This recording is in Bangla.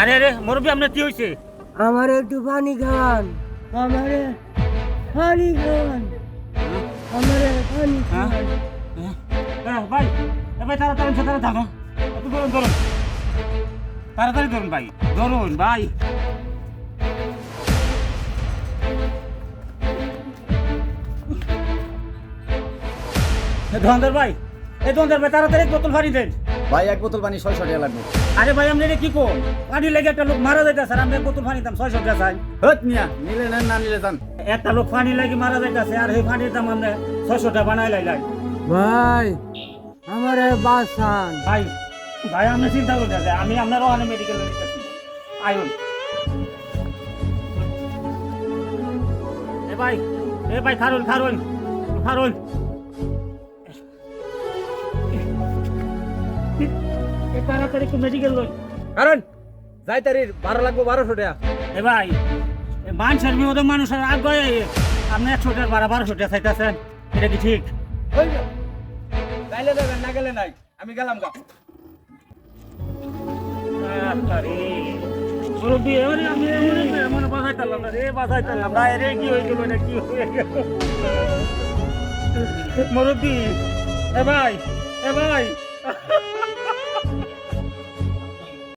আরে আরে মুরব্বী আপনার কি হয়েছে? আমার একটু পানি খাওয়ান। আমারে পানি খাওয়ান। আমারে পানি হ্যাঁ? খাওয়ান। হ্যাঁ, ভাই এ ভাই তাড়াতাড়ি তাড়াতাড়ি থামো একটু ধরুন ধরুন। তাড়াতাড়ি ধরুন ভাই ধরুন ভাই। ধন্দর ভাই এই ধন্দর ভাই তাড়াতাড়ি বোতল পানি দেন। ভাই এক বোতল পানি ছয়শো টাকা লাগবে। আরে ভাই আপনি কি কোন পানি লেগে একটা লোক মারা যাইতেছে আর আমি এক বোতল পানি দাম ছয়শো টাকা চাই। হট মিয়া নিলে নেন না নিলে যান। একটা লোক পানি লাগি মারা যাইতেছে আর সেই পানির দাম আমরা ছয়শো টাকা বানাই লাইলাই ভাই আমারে বাঁচান ভাই ভাই আপনি চিন্তা করতেছে আমি আপনার ওখানে মেডিকেল আয়ুন। এ ভাই এ ভাই খারুন খারুন খারুন। তাড়াতাড়ি একটু মেডিকেল লই কারণ যাই তারির বারো লাগবে বারোশো টাকা। এ ভাই এ মানুষের বিপদে মানুষের আগে আপনি একশো টাকা বারো বারোশো টাকা চাইতেছেন। এটা কি ঠিক? দেবেন না গেলে নাই। আমি গেলাম গা। মুরব্বী এ ভাই এ ভাই।